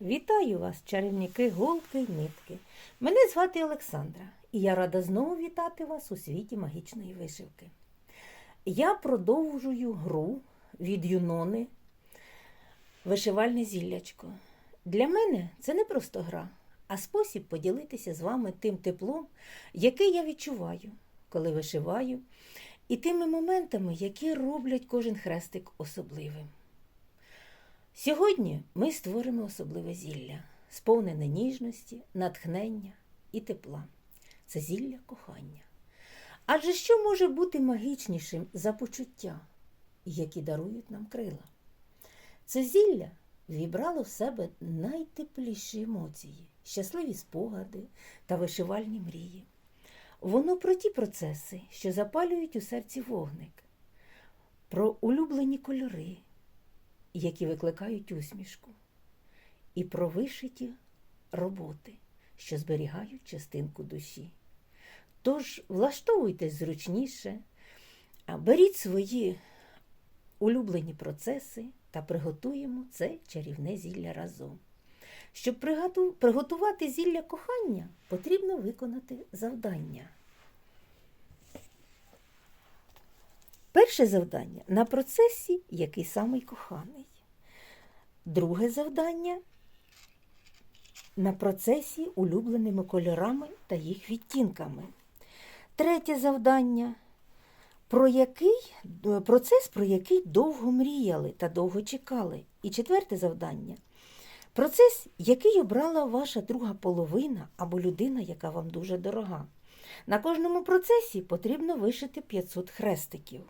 Вітаю вас, чарівники, голки й нитки. Мене звати Олександра, і я рада знову вітати вас у світі магічної вишивки. Я продовжую гру від Юнони Вишивальне зіллячко. Для мене це не просто гра, а спосіб поділитися з вами тим теплом, який я відчуваю, коли вишиваю, і тими моментами, які роблять кожен хрестик особливим. Сьогодні ми створимо особливе зілля, сповнене ніжності, натхнення і тепла. Це зілля кохання. Адже що може бути магічнішим за почуття, які дарують нам крила? Це зілля вібрало в себе найтепліші емоції, щасливі спогади та вишивальні мрії. Воно про ті процеси, що запалюють у серці вогник, про улюблені кольори, які викликають усмішку, і про вишиті роботи, що зберігають частинку душі. Тож влаштовуйтесь зручніше, беріть свої улюблені процеси та приготуємо це чарівне зілля разом. Щоб приготувати зілля кохання, потрібно виконати завдання. Перше завдання на процесі, який самий коханий. Друге завдання на процесі улюбленими кольорами та їх відтінками. Третє завдання про який, процес, про який довго мріяли та довго чекали. І четверте завдання процес, який обрала ваша друга половина або людина, яка вам дуже дорога. На кожному процесі потрібно вишити 500 хрестиків.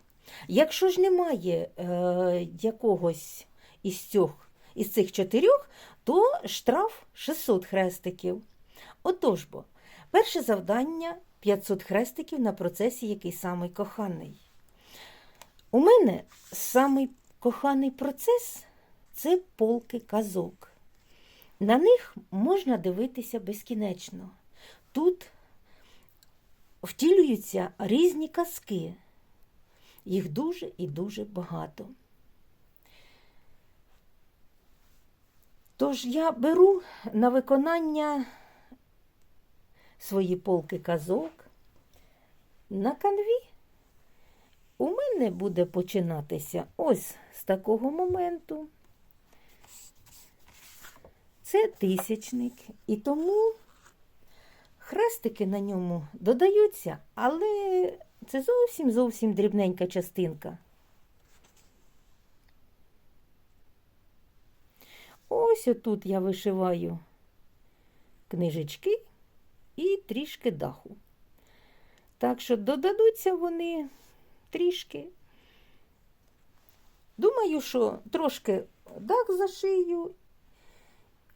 Якщо ж немає е, якогось із цих, із цих чотирьох, то штраф 600 хрестиків. Отож бо, перше завдання 500 хрестиків на процесі, який самий коханий. У мене самий коханий процес це полки казок. На них можна дивитися безкінечно. Тут втілюються різні казки. Їх дуже і дуже багато. Тож я беру на виконання свої полки казок на канві. У мене буде починатися ось з такого моменту. Це тисячник, і тому хрестики на ньому додаються, але це зовсім зовсім дрібненька частинка. Ось отут я вишиваю книжечки і трішки даху. Так що додадуться вони трішки. Думаю, що трошки дах зашию,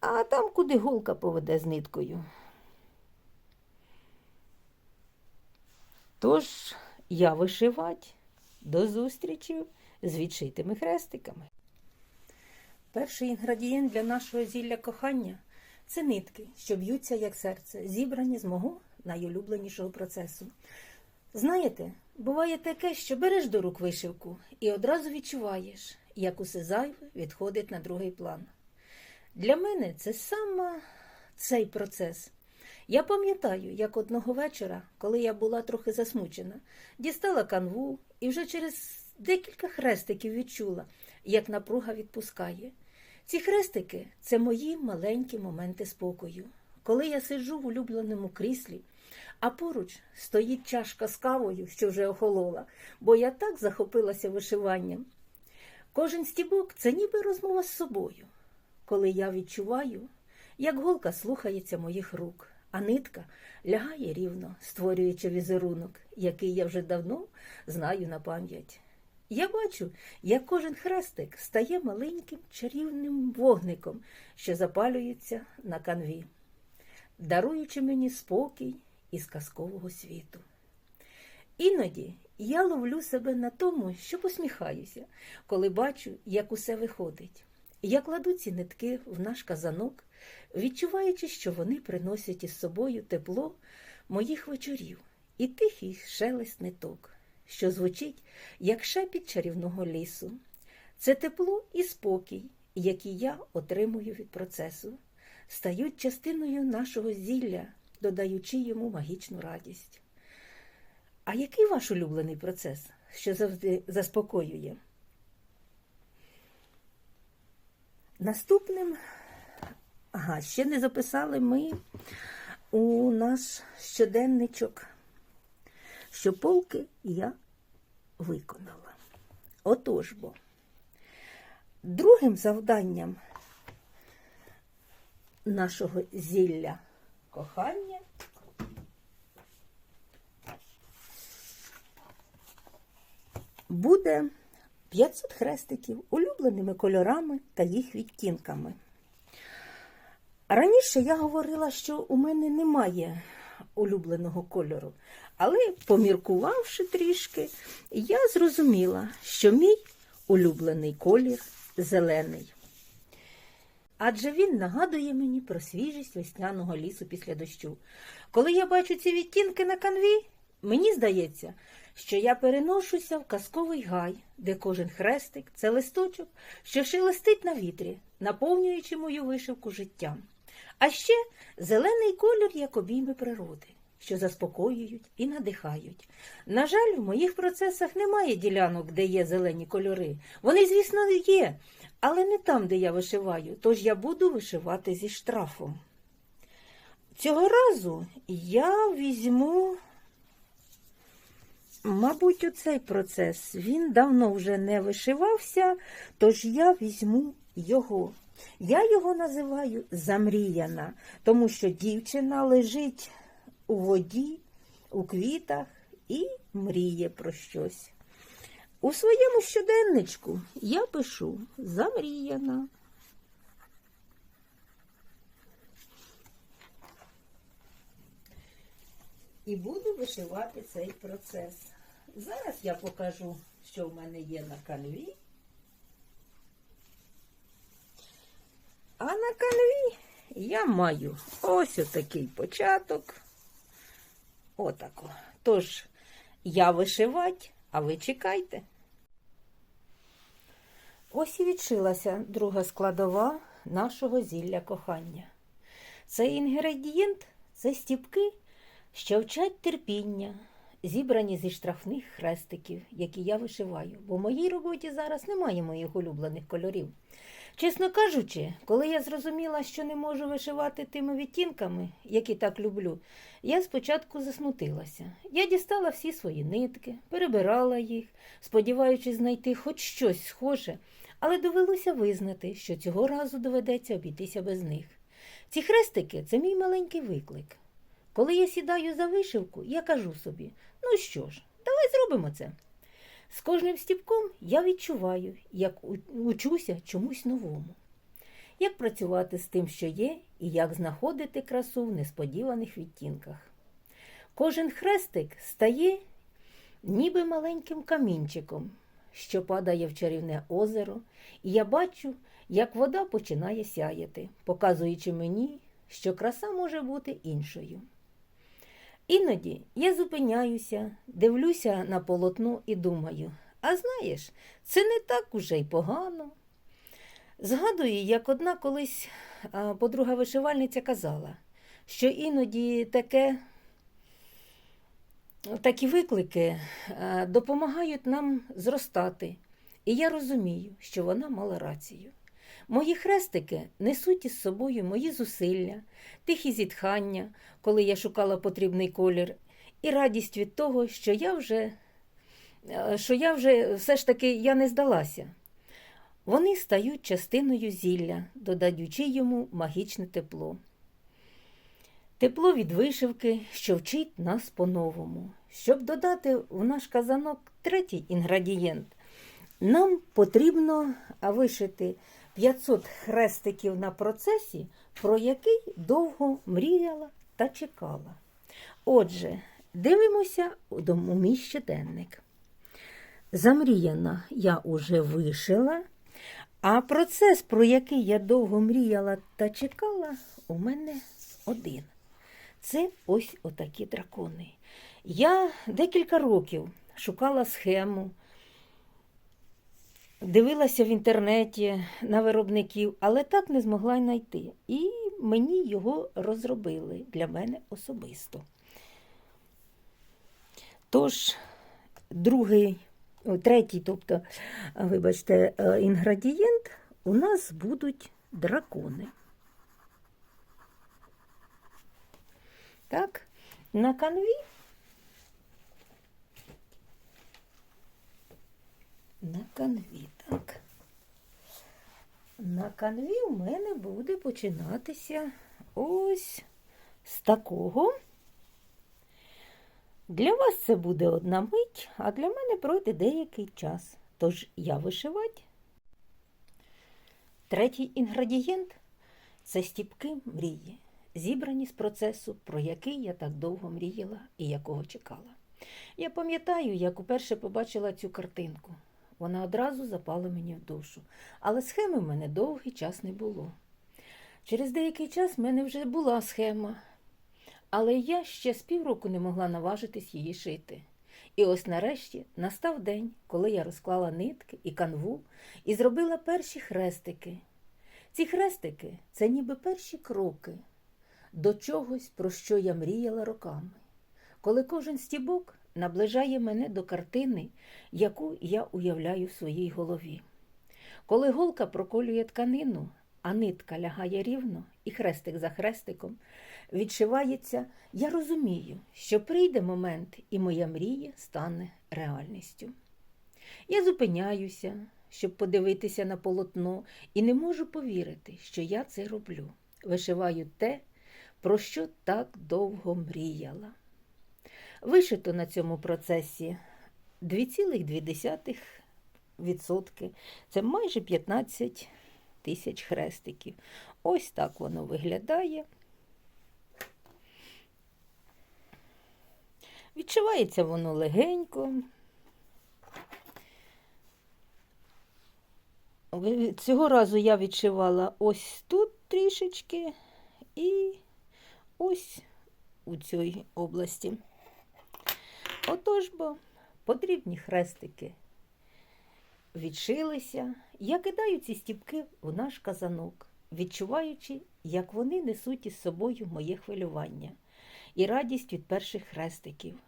а там куди голка поведе з ниткою. Тож я вишивати до зустрічі з відшитими хрестиками. Перший інгредієнт для нашого зілля кохання це нитки, що б'ються як серце, зібрані з мого найулюбленішого процесу. Знаєте, буває таке, що береш до рук вишивку і одразу відчуваєш, як усе зайве відходить на другий план. Для мене це саме цей процес. Я пам'ятаю, як одного вечора, коли я була трохи засмучена, дістала канву і вже через декілька хрестиків відчула, як напруга відпускає. Ці хрестики це мої маленькі моменти спокою. Коли я сиджу в улюбленому кріслі, а поруч стоїть чашка з кавою, що вже охолола, бо я так захопилася вишиванням. Кожен стібок це ніби розмова з собою, коли я відчуваю, як голка слухається моїх рук, а нитка лягає рівно, створюючи візерунок, який я вже давно знаю на пам'ять. Я бачу, як кожен хрестик стає маленьким чарівним вогником, що запалюється на канві, даруючи мені спокій із казкового світу. Іноді я ловлю себе на тому, що посміхаюся, коли бачу, як усе виходить. Я кладу ці нитки в наш казанок, відчуваючи, що вони приносять із собою тепло моїх вечорів і тихий шелест ниток, що звучить як шепіт чарівного лісу. Це тепло і спокій, які я отримую від процесу, стають частиною нашого зілля, додаючи йому магічну радість. А який ваш улюблений процес, що завжди заспокоює? Наступним, ага, ще не записали ми у наш щоденничок, що полки я виконала. Отож бо, другим завданням нашого зілля кохання буде 500 хрестиків улюбленими кольорами та їх відтінками. Раніше я говорила, що у мене немає улюбленого кольору, але поміркувавши трішки, я зрозуміла, що мій улюблений колір зелений. Адже він нагадує мені про свіжість весняного лісу після дощу. Коли я бачу ці відтінки на канві, мені здається, що я переношуся в казковий гай, де кожен хрестик це листочок, що шелестить на вітрі, наповнюючи мою вишивку життям. А ще зелений колір як обійми природи, що заспокоюють і надихають. На жаль, в моїх процесах немає ділянок, де є зелені кольори. Вони, звісно, є, але не там, де я вишиваю, тож я буду вишивати зі штрафом. Цього разу я візьму, мабуть, оцей процес. Він давно вже не вишивався, тож я візьму його. Я його називаю замріяна, тому що дівчина лежить у воді, у квітах і мріє про щось. У своєму щоденничку я пишу замріяна. І буду вишивати цей процес. Зараз я покажу, що в мене є на канві. А на канві я маю ось отакий початок. Отако. Тож я вишивать, а ви чекайте. Ось і відшилася друга складова нашого зілля кохання. Цей інгредієнт це стіпки, що вчать терпіння, зібрані зі штрафних хрестиків, які я вишиваю, бо в моїй роботі зараз немає моїх улюблених кольорів. Чесно кажучи, коли я зрозуміла, що не можу вишивати тими відтінками, які так люблю, я спочатку засмутилася. Я дістала всі свої нитки, перебирала їх, сподіваючись знайти хоч щось схоже, але довелося визнати, що цього разу доведеться обійтися без них. Ці хрестики це мій маленький виклик. Коли я сідаю за вишивку, я кажу собі: ну що ж, давай зробимо це. З кожним стіпком я відчуваю, як учуся чомусь новому. Як працювати з тим, що є, і як знаходити красу в несподіваних відтінках. Кожен хрестик стає ніби маленьким камінчиком, що падає в чарівне озеро, і я бачу, як вода починає сяяти, показуючи мені, що краса може бути іншою. Іноді я зупиняюся, дивлюся на полотно і думаю, а знаєш, це не так уже й погано. Згадую, як одна колись подруга вишивальниця казала, що іноді таке, такі виклики допомагають нам зростати. І я розумію, що вона мала рацію. Мої хрестики несуть із собою мої зусилля, тихі зітхання, коли я шукала потрібний колір, і радість від того, що я вже, е, що я вже все ж таки я не здалася. Вони стають частиною зілля, додаючи йому магічне тепло. Тепло від вишивки, що вчить нас по-новому. Щоб додати в наш казанок третій інгредієнт, нам потрібно вишити 500 хрестиків на процесі, про який довго мріяла та чекала. Отже, дивимося у мій щоденник. Замріяна я уже вишила, а процес, про який я довго мріяла та чекала, у мене один. Це ось отакі дракони. Я декілька років шукала схему, Дивилася в інтернеті на виробників, але так не змогла й знайти. І мені його розробили для мене особисто. Тож, другий, третій, тобто, вибачте, е, інгредієнт у нас будуть дракони. Так, на канві. На канві, так. На канві у мене буде починатися ось з такого. Для вас це буде одна мить, а для мене пройде деякий час. Тож я вишивати. Третій інгредієнт це стіпки мрії, зібрані з процесу, про який я так довго мріяла і якого чекала. Я пам'ятаю, як уперше побачила цю картинку. Вона одразу запала мені в душу, але схеми в мене довгий час не було. Через деякий час в мене вже була схема, але я ще з півроку не могла наважитись її шити. І ось нарешті настав день, коли я розклала нитки і канву і зробила перші хрестики. Ці хрестики це ніби перші кроки до чогось, про що я мріяла роками. Коли кожен стібок наближає мене до картини, яку я уявляю в своїй голові. Коли голка проколює тканину, а нитка лягає рівно, і хрестик за хрестиком відшивається, я розумію, що прийде момент, і моя мрія стане реальністю. Я зупиняюся, щоб подивитися на полотно, і не можу повірити, що я це роблю. Вишиваю те, про що так довго мріяла. Вишито на цьому процесі 2,2%. Це майже 15 тисяч хрестиків. Ось так воно виглядає. Відчувається воно легенько. Цього разу я відшивала ось тут трішечки і ось у цій області. Отож бо потрібні хрестики відшилися. Я кидаю ці стіпки у наш казанок, відчуваючи, як вони несуть із собою моє хвилювання і радість від перших хрестиків.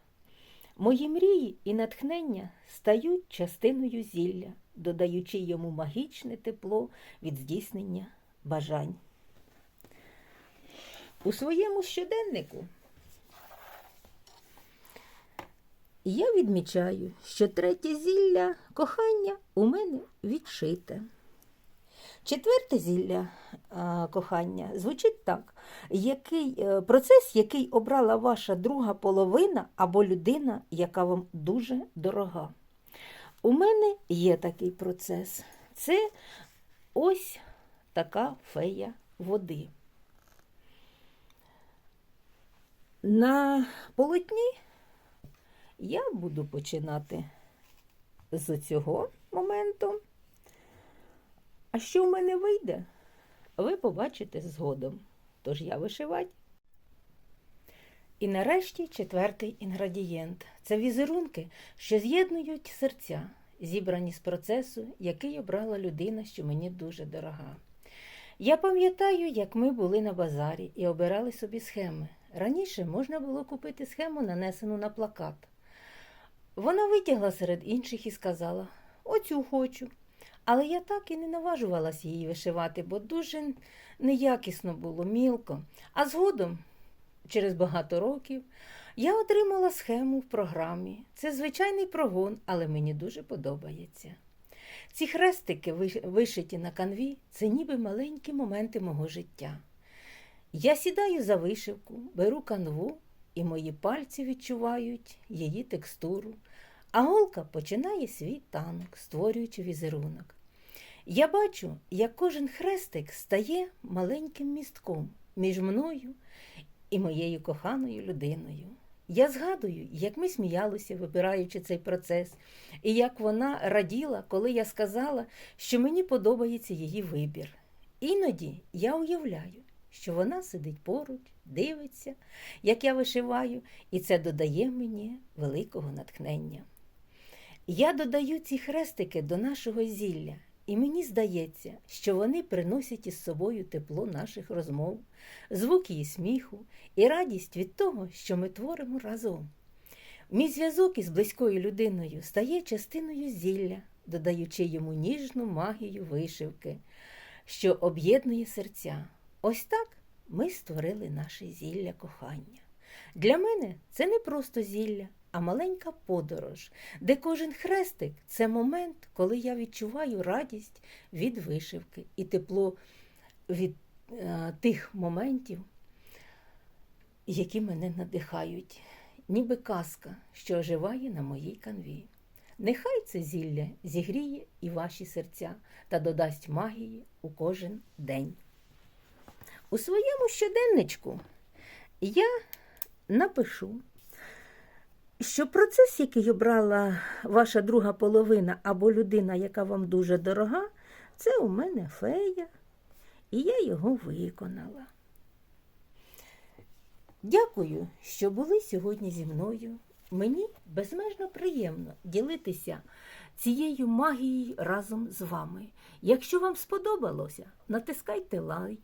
Мої мрії і натхнення стають частиною зілля, додаючи йому магічне тепло від здійснення бажань. У своєму щоденнику я відмічаю, що третє зілля кохання у мене відшите. Четверте зілля кохання звучить так: який, е, процес, який обрала ваша друга половина або людина, яка вам дуже дорога. У мене є такий процес. Це ось така фея води. На полотні я буду починати з цього моменту. А що в мене вийде, ви побачите згодом. Тож я вишивать. І нарешті четвертий інгредієнт це візерунки, що з'єднують серця, зібрані з процесу, який обрала людина, що мені дуже дорога. Я пам'ятаю, як ми були на базарі і обирали собі схеми. Раніше можна було купити схему, нанесену на плакат. Вона витягла серед інших і сказала: Оцю хочу. Але я так і не наважувалась її вишивати, бо дуже неякісно було, мілко. А згодом, через багато років, я отримала схему в програмі. Це звичайний прогон, але мені дуже подобається. Ці хрестики, вишиті на канві, це ніби маленькі моменти мого життя. Я сідаю за вишивку, беру канву, і мої пальці відчувають її текстуру, а голка починає свій танок, створюючи візерунок. Я бачу, як кожен хрестик стає маленьким містком між мною і моєю коханою людиною. Я згадую, як ми сміялися, вибираючи цей процес, і як вона раділа, коли я сказала, що мені подобається її вибір. Іноді я уявляю, що вона сидить поруч, дивиться, як я вишиваю, і це додає мені великого натхнення. Я додаю ці хрестики до нашого зілля, і мені здається, що вони приносять із собою тепло наших розмов, звук її сміху і радість від того, що ми творимо разом. Мій зв'язок із близькою людиною стає частиною зілля, додаючи йому ніжну магію вишивки, що об'єднує серця. Ось так ми створили наше зілля кохання. Для мене це не просто зілля, а маленька подорож, де кожен хрестик це момент, коли я відчуваю радість від вишивки і тепло від е, тих моментів, які мене надихають, ніби казка, що оживає на моїй канві. Нехай це зілля зігріє і ваші серця та додасть магії у кожен день. У своєму щоденничку я напишу, що процес, який обрала ваша друга половина або людина, яка вам дуже дорога, це у мене фея, і я його виконала. Дякую, що були сьогодні зі мною. Мені безмежно приємно ділитися цією магією разом з вами. Якщо вам сподобалося, натискайте лайк,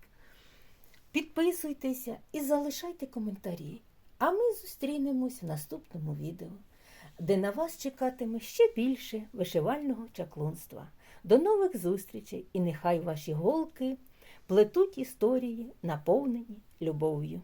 підписуйтеся і залишайте коментарі. А ми зустрінемось в наступному відео, де на вас чекатиме ще більше вишивального чаклунства. До нових зустрічей і нехай ваші голки плетуть історії, наповнені любов'ю.